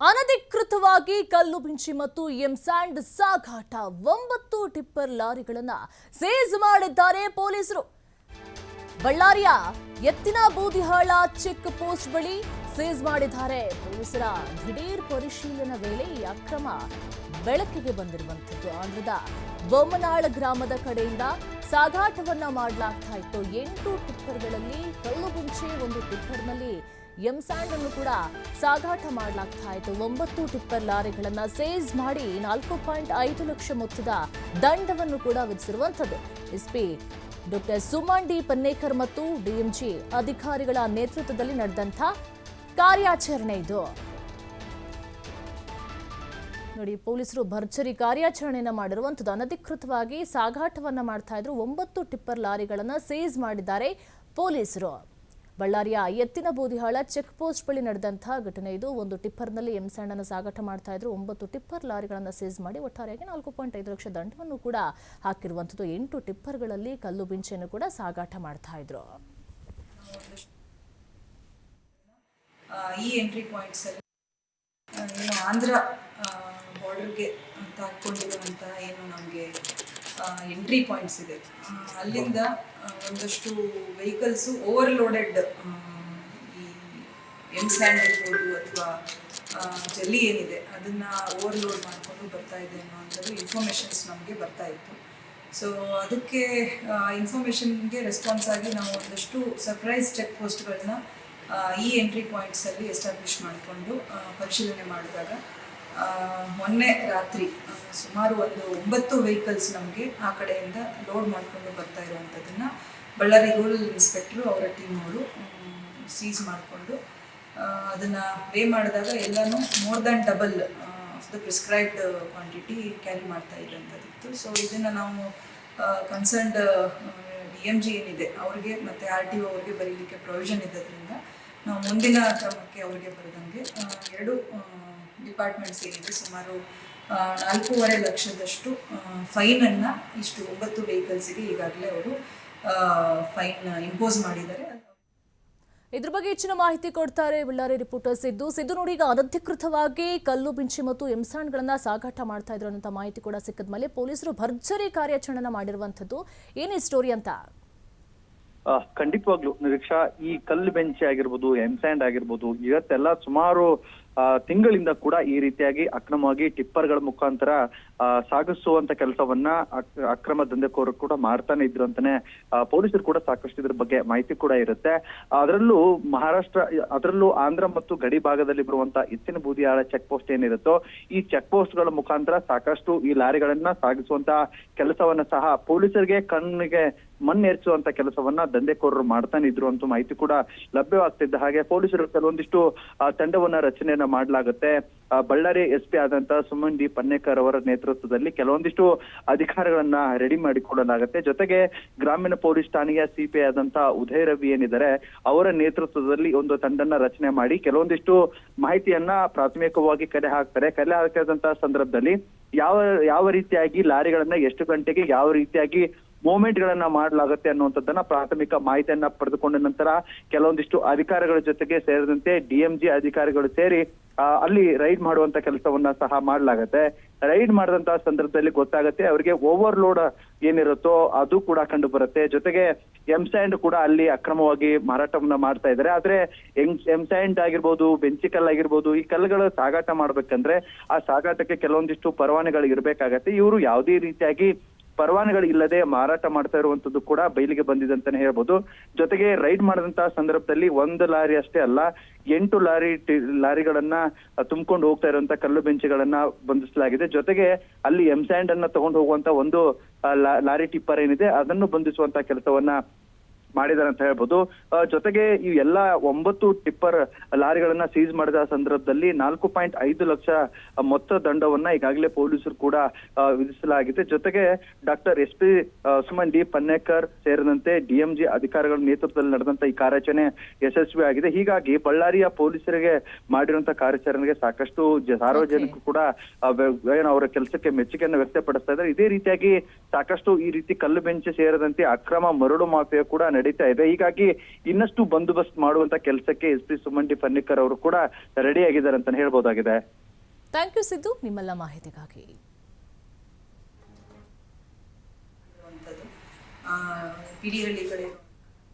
ಅನಧಿಕೃತವಾಗಿ ಕಲ್ಲು ಬಿಂಚಿ ಮತ್ತು ಎಂಸ್ಯಾಂಡ್ ಸಾಗಾಟ ಒಂಬತ್ತು ಟಿಪ್ಪರ್ ಲಾರಿಗಳನ್ನ ಸೀಸ್ ಮಾಡಿದ್ದಾರೆ ಪೊಲೀಸರು. ಬಳ್ಳಾರಿಯ ಎತ್ತಿನ ಬೂದಿಹಾಳ ಚೆಕ್ ಪೋಸ್ಟ್ ಬಳಿ ಸೀಸ್ ಮಾಡಿದ್ದಾರೆ ಪೊಲೀಸರ ದಿಢೀರ್ ಪರಿಶೀಲನೆ ವೇಳೆ ಈ ಅಕ್ರಮ ಬೆಳಕಿಗೆ ಬಂದಿರುವಂಥದ್ದು. ಆಂಧ್ರದ ಬೊಮ್ಮನಾಳ ಗ್ರಾಮದ ಕಡೆಯಿಂದ ಸಾಗಾಟವನ್ನ ಮಾಡಲಾಗ್ತಾ ಇತ್ತು. ಎಂಟು ಟಿಪ್ಪರ್ಗಳಲ್ಲಿ ಕಲ್ಲು ಬಿಂಚಿ ಒಂದು ಟಿಪ್ಪರ್ನಲ್ಲಿ ಎಂಸ್ಯಾಂಡ್ ಅನ್ನು ಕೂಡ ಸಾಗಾಟ ಮಾಡಲಾಗ್ತಾ ಇತ್ತು. ಒಂಬತ್ತು ಟಿಪ್ಪರ್ ಲಾರಿಗಳನ್ನ ಸೇಜ್ ಮಾಡಿ ನಾಲ್ಕು ಪಾಯಿಂಟ್ ಐದು ಲಕ್ಷ ಮೊತ್ತದ ದಂಡವನ್ನು ಕೂಡ ವಿಧಿಸಿರುವಂಥದ್ದು. SP doctor Suman D Pannekar ಮತ್ತು ಡಿಎಂಜಿ ಅಧಿಕಾರಿಗಳ ನೇತೃತ್ವದಲ್ಲಿ ನಡೆದಂಥ ಕಾರ್ಯಾಚರಣೆ ಇದು. ನೋಡಿ, ಪೊಲೀಸರು ಭರ್ಜರಿ ಕಾರ್ಯಾಚರಣೆಯನ್ನು ಮಾಡಿರುವಂಥದ್ದು. ಅನಧಿಕೃತವಾಗಿ ಸಾಗಾಟವನ್ನ ಮಾಡ್ತಾ ಇದ್ರು. ಒಂಬತ್ತು ಟಿಪ್ಪರ್ ಲಾರಿಗಳನ್ನು ಸೀಸ್ ಮಾಡಿದ್ದಾರೆ ಪೊಲೀಸರು. ಬಳ್ಳಾರಿಯ ಎತ್ತಿನ ಬೂದಿಹಾಳ ಚೆಕ್ ಪೋಸ್ಟ್ ಬಳಿ ನಡೆದಂತಹ ಘಟನೆ ಇದು. ಒಂದು ಟಿಪ್ಪರ್ನಲ್ಲಿ ಎಂಸ್ಯಾಂಡ್ ಅನ್ನು ಸಾಗಾಟ ಮಾಡ್ತಾ ಇದ್ರು. ಒಂಬತ್ತು ಟಿಪ್ಪರ್ ಲಾರಿಗಳನ್ನು ಸೀಸ್ ಮಾಡಿ ಒಟ್ಟಾರೆಯಾಗಿ ನಾಲ್ಕು ಪಾಯಿಂಟ್ ಐದು ಲಕ್ಷ ದಂಡವನ್ನು ಕೂಡ ಹಾಕಿರುವಂಥದ್ದು. ಎಂಟು ಟಿಪ್ಪರ್ಗಳಲ್ಲಿ ಕಲ್ಲು ಬಿಂಚೆಯನ್ನು ಕೂಡ ಸಾಗಾಟ ಮಾಡ್ತಾ ಇದ್ರು. ಈ ಎಂಟ್ರಿ ಪಾಯಿಂಟ್ಸಲ್ಲಿ ಏನು ಆಂಧ್ರ ಬಾರ್ಡರ್ಗೆ ತಾಕೊಂಡಿರುವಂತಹ ಏನು ನಮಗೆ ಎಂಟ್ರಿ ಪಾಯಿಂಟ್ಸ್ ಇದೆ. ಅಲ್ಲಿಂದ ಒಂದಷ್ಟು ವೆಹಿಕಲ್ಸು ಓವರ್ಲೋಡೆಡ್ ಈ ಎಂ ಸ್ಯಾಂಡ್ ಇರ್ಬೋದು ಅಥವಾ ಜಲ್ಲಿ ಏನಿದೆ, ಅದನ್ನು ಓವರ್ಲೋಡ್ ಮಾಡಿಕೊಂಡು ಬರ್ತಾ ಇದೆ ಅನ್ನೋವಂಥದ್ದು ಇನ್ಫಾರ್ಮೇಷನ್ಸ್ ನಮಗೆ ಬರ್ತಾ ಇತ್ತು. ಸೊ ಅದಕ್ಕೆ ಇನ್ಫಾರ್ಮೇಷನ್ಗೆ ರೆಸ್ಪಾನ್ಸ್ ಆಗಿ ನಾವು ಒಂದಷ್ಟು ಸರ್ಪ್ರೈಸ್ ಚೆಕ್ ಪೋಸ್ಟ್ಗಳನ್ನ ಈ ಎಂಟ್ರಿ ಪಾಯಿಂಟ್ಸಲ್ಲಿ ಎಸ್ಟಾಬ್ಲಿಷ್ ಮಾಡಿಕೊಂಡು ಪರಿಶೀಲನೆ ಮಾಡಿದಾಗ ಮೊನ್ನೆ ರಾತ್ರಿ, ಸುಮಾರು ಒಂದು ಒಂಬತ್ತು ವೆಹಿಕಲ್ಸ್ ನಮಗೆ ಆ ಕಡೆಯಿಂದ ಲೋಡ್ ಮಾಡಿಕೊಂಡು ಬರ್ತಾ ಇರುವಂಥದ್ದನ್ನು ಬಳ್ಳಾರಿ ರೂರಲ್ ಇನ್ಸ್ಪೆಕ್ಟ್ರು ಅವರ ಟೀಮ್ ಅವರು ಸೀಸ್ ಮಾಡಿಕೊಂಡು ಅದನ್ನು ಪೇ ಮಾಡಿದಾಗ ಎಲ್ಲನೂ more than double of the prescribed quantity carry ಮಾಡ್ತಾ ಇದ್ದಂಥದ್ದಿತ್ತು ಸೊ ಇದನ್ನು ನಾವು ಕನ್ಸರ್ನ್ಡ್ ಡಿ ಎಂ ಜಿ ಏನಿದೆ, ಅವ್ರಿಗೆ ಮತ್ತು ಆರ್ ಟಿ ಒ ಅವ್ರಿಗೆ ಬರೀಲಿಕ್ಕೆ ಪ್ರೊವಿಷನ್ ಇದ್ದದ್ರಿಂದ ನಾವು ಮುಂದಿನ ಕ್ರಮಕ್ಕೆ ಅವ್ರಿಗೆ ಬರೆದಂಗೆ ಎರಡು ಡಿಪಾರ್ಟ್ಮೆಂಟ್ಸ್ ಏನಿದೆ ಸುಮಾರು ನಾಲ್ಕೂವರೆ ಲಕ್ಷದಷ್ಟು ಫೈನನ್ನು ಇಷ್ಟು ಒಂಬತ್ತು ವೆಹಿಕಲ್ಸಿಗೆ ಈಗಾಗಲೇ ಅವರು ಫೈನ್ ಇಂಪೋಸ್ ಮಾಡಿದ್ದಾರೆ. ಇದ್ರ ಬಗ್ಗೆ ಹೆಚ್ಚಿನ ಮಾಹಿತಿ ಕೊಡ್ತಾರೆ ಬಳ್ಳಾರಿ ರಿಪೋರ್ಟರ್ ಸಿದ್ದು. ಸಿದ್ದು ನೋಡಿ ಈಗ ಅನಧಿಕೃತವಾಗಿ ಕಲ್ಲು ಬಿಂಚಿ ಮತ್ತು ಎಂಸಾನ್ಗಳನ್ನ ಸಾಗಾಟ ಮಾಡ್ತಾ ಇದ್ರು ಅನ್ನೋ ಮಾಹಿತಿ ಕೂಡ ಸಿಕ್ಕದ ಮೇಲೆ ಪೊಲೀಸರು ಭರ್ಜರಿ ಕಾರ್ಯಾಚರಣೆ ಮಾಡಿರುವಂಥದ್ದು. ಏನೇ ಸ್ಟೋರಿ ಅಂತ? ಖಂಡಿತವಾಗ್ಲು ನಿರೀಕ್ಷಾ ಈ ಕಲ್ಲು ಬೆಂಚಿ ಆಗಿರ್ಬೋದು ಎಂಸ್ಯಾಂಡ್ ಆಗಿರ್ಬೋದು ಇವತ್ತೆಲ್ಲ ಸುಮಾರು ತಿಂಗಳಿಂದ ಕೂಡ ಈ ರೀತಿಯಾಗಿ ಅಕ್ರಮವಾಗಿ ಟಿಪ್ಪರ್ಗಳ ಮುಖಾಂತರ ಸಾಗಿಸುವಂತ ಕೆಲಸವನ್ನ ಅಕ್- ಅಕ್ರಮ ದಂಧೆಕೋರು ಕೂಡ ಮಾಡ್ತಾನೆ ಇದ್ರು ಅಂತಾನೆ ಪೊಲೀಸರು ಕೂಡ ಸಾಕಷ್ಟು ಇದ್ರ ಬಗ್ಗೆ ಮಾಹಿತಿ ಕೂಡ ಇರುತ್ತೆ. ಅದರಲ್ಲೂ ಮಹಾರಾಷ್ಟ್ರ, ಅದರಲ್ಲೂ ಆಂಧ್ರ ಮತ್ತು ಗಡಿ ಭಾಗದಲ್ಲಿ ಬರುವಂತ ಎತ್ತಿನ ಬೂದಿಯಾಳ ಚೆಕ್ ಪೋಸ್ಟ್ ಏನಿರುತ್ತೋ, ಈ ಚೆಕ್ ಪೋಸ್ಟ್ಗಳ ಮುಖಾಂತರ ಸಾಕಷ್ಟು ಈ ಲಾರಿಗಳನ್ನ ಸಾಗಿಸುವಂತ ಕೆಲಸವನ್ನ ಸಹ ಪೊಲೀಸರಿಗೆ ಕಣ್ಣಿಗೆ ಮಣ್ಣೇರಿಸುವಂತ ಕೆಲಸವನ್ನ ದಂಧೆಕೋರರು ಮಾಡ್ತಾನೆ ಇದ್ರು ಅಂತ ಮಾಹಿತಿ ಕೂಡ ಲಭ್ಯವಾಗ್ತಿದ್ದ ಹಾಗೆ ಪೊಲೀಸರು ಕೆಲವೊಂದಿಷ್ಟು ತಂಡವನ್ನ ರಚನೆಯನ್ನ ಮಾಡಲಾಗುತ್ತೆ. ಬಳ್ಳಾರಿ ಎಸ್ ಪಿ ಆದಂತ ಸುಮನ್ ಡಿ ಪನ್ನೇಕರ್ ಅವರ ನೇತೃತ್ವದಲ್ಲಿ ಕೆಲವೊಂದಿಷ್ಟು ಅಧಿಕಾರಿಗಳನ್ನ ರೆಡಿ ಮಾಡಿಕೊಳ್ಳಲಾಗುತ್ತೆ. ಜೊತೆಗೆ ಗ್ರಾಮೀಣ ಪೊಲೀಸ್ ಠಾಣೆಯ ಸಿಪಿ ಆದಂತ ಉದಯ ರವಿ ಏನಿದ್ದಾರೆ, ಅವರ ನೇತೃತ್ವದಲ್ಲಿ ಒಂದು ತಂಡನ ರಚನೆ ಮಾಡಿ ಕೆಲವೊಂದಿಷ್ಟು ಮಾಹಿತಿಯನ್ನ ಪ್ರಾಥಮಿಕವಾಗಿ ಕಲೆ ಹಾಕ್ತಾರೆ. ಕಲೆ ಹಾಕಿದಂತ ಸಂದರ್ಭದಲ್ಲಿ ಯಾವ ಯಾವ ರೀತಿಯಾಗಿ ಲಾರಿಗಳನ್ನ ಎಷ್ಟು ಗಂಟೆಗೆ ಯಾವ ರೀತಿಯಾಗಿ ಮೂವ್ಮೆಂಟ್ ಗಳನ್ನ ಮಾಡಲಾಗುತ್ತೆ ಅನ್ನುವಂಥದ್ದನ್ನ ಪ್ರಾಥಮಿಕ ಮಾಹಿತಿಯನ್ನ ಪಡೆದುಕೊಂಡ ನಂತರ ಕೆಲವೊಂದಿಷ್ಟು ಅಧಿಕಾರಿಗಳ ಜೊತೆಗೆ ಸೇರಿದಂತೆ ಡಿಎಂಜಿ ಅಧಿಕಾರಿಗಳು ಸೇರಿ ಅಲ್ಲಿ ರೈಡ್ ಮಾಡುವಂತ ಕೆಲಸವನ್ನ ಸಹ ಮಾಡಲಾಗತ್ತೆ. ರೈಡ್ ಮಾಡಿದಂತ ಸಂದರ್ಭದಲ್ಲಿ ಗೊತ್ತಾಗತ್ತೆ ಅವರಿಗೆ ಓವರ್ಲೋಡ್ ಏನಿರುತ್ತೋ ಅದು ಕೂಡ ಕಂಡು ಬರುತ್ತೆ ಜೊತೆಗೆ ಎಂಸ್ಯಾಂಡ್ ಕೂಡ ಅಲ್ಲಿ ಅಕ್ರಮವಾಗಿ ಮಾರಾಟವನ್ನ ಮಾಡ್ತಾ ಇದ್ದಾರೆ. ಆದ್ರೆ ಎಂಸ್ಯಾಂಡ್ ಆಗಿರ್ಬೋದು, ಬೆಂಚಿಕಲ್ ಆಗಿರ್ಬೋದು, ಈ ಕಲ್ಲುಗಳು ಸಾಗಾಟ ಮಾಡ್ಬೇಕಂದ್ರೆ ಆ ಸಾಗಾಟಕ್ಕೆ ಕೆಲವೊಂದಿಷ್ಟು ಪರವಾನೆಗಳು ಇರ್ಬೇಕಾಗತ್ತೆ. ಇವರು ಯಾವುದೇ ರೀತಿಯಾಗಿ ಪರವಾನಗಳು ಇಲ್ಲದೆ ಮಾರಾಟ ಮಾಡ್ತಾ ಇರುವಂತದ್ದು ಕೂಡ ಬಯಲಿಗೆ ಬಂದಿದೆ ಅಂತಾನೆ ಹೇಳ್ಬೋದು. ಜೊತೆಗೆ ರೈಡ್ ಮಾಡಿದಂತಹ ಸಂದರ್ಭದಲ್ಲಿ ಒಂದು ಲಾರಿ ಅಷ್ಟೇ ಅಲ್ಲ, ಎಂಟು ಲಾರಿ ಲಾರಿಗಳನ್ನ ತುಂಬಿಕೊಂಡು ಹೋಗ್ತಾ ಇರುವಂತ ಕಲ್ಲು ಬೆಂಚುಗಳನ್ನ ಬಂಧಿಸಲಾಗಿದೆ. ಜೊತೆಗೆ ಅಲ್ಲಿ ಎಂಸ್ಯಾಂಡ್ ಅನ್ನ ತಗೊಂಡು ಹೋಗುವಂತ ಒಂದು ಲಾರಿ ಟಿಪ್ಪರ್ ಏನಿದೆ, ಅದನ್ನು ಬಂಧಿಸುವಂತ ಕೆಲಸವನ್ನ ಮಾಡಿದ್ದಾರೆ ಅಂತ ಹೇಳ್ಬೋದು. ಜೊತೆಗೆ ಈ ಎಲ್ಲಾ ಒಂಬತ್ತು ಟಿಪ್ಪರ್ ಲಾರಿಗಳನ್ನ ಸೀಸ್ ಮಾಡಿದ ಸಂದರ್ಭದಲ್ಲಿ ನಾಲ್ಕು ಪಾಯಿಂಟ್ ಐದು ಲಕ್ಷ ಮೊತ್ತ ದಂಡವನ್ನ ಈಗಾಗಲೇ ಪೊಲೀಸರು ಕೂಡ ವಿಧಿಸಲಾಗಿದೆ. ಜೊತೆಗೆ doctor S P Suman D Pannekar ಸೇರಿದಂತೆ ಡಿಎಂಜಿ ಅಧಿಕಾರಿಗಳ ನೇತೃತ್ವದಲ್ಲಿ ನಡೆದಂತ ಈ ಕಾರ್ಯಾಚರಣೆ ಯಶಸ್ವಿ ಆಗಿದೆ. ಹೀಗಾಗಿ ಬಳ್ಳಾರಿಯ ಪೊಲೀಸರಿಗೆ ಮಾಡಿರುವಂತಹ ಕಾರ್ಯಾಚರಣೆಗೆ ಸಾಕಷ್ಟು ಸಾರ್ವಜನಿಕರು ಕೂಡ ಏನು ಅವರ ಕೆಲಸಕ್ಕೆ ಮೆಚ್ಚುಗೆಯನ್ನು ವ್ಯಕ್ತಪಡಿಸ್ತಾ ಇದ್ದಾರೆ. ಇದೇ ರೀತಿಯಾಗಿ ಸಾಕಷ್ಟು ಈ ರೀತಿ ಕಲ್ಲು ಬೆಂಚು ಸೇರದಂತೆ ಅಕ್ರಮ ಮರಳು ಮಾಫಿಯಾ ಕೂಡ ನಡೀತಾ ಇದೆ. ಹೀಗಾಗಿ ಇನ್ನಷ್ಟು ಬಂದೋಬಸ್ತ್ ಮಾಡುವಂತ ಕೆಲಸಕ್ಕೆ ಎಸ್ ಪಿ ಸುಮಂಡಿ ಪನ್ನಿಕರ್ ಫನ್ನಿಕರ್ ಅವರು ಕೂಡ ರೆಡಿ ಆಗಿದ್ದಾರೆ ಅಂತ ಹೇಳ್ಬೋದಾಗಿದೆ. ಥ್ಯಾಂಕ್ ಯು ಸಿದ್ದು ನಿಮ್ಮೆಲ್ಲ ಮಾಹಿತಿಗಾಗಿ. ಪಿಡಿಹಳ್ಳಿ ಕಡೆ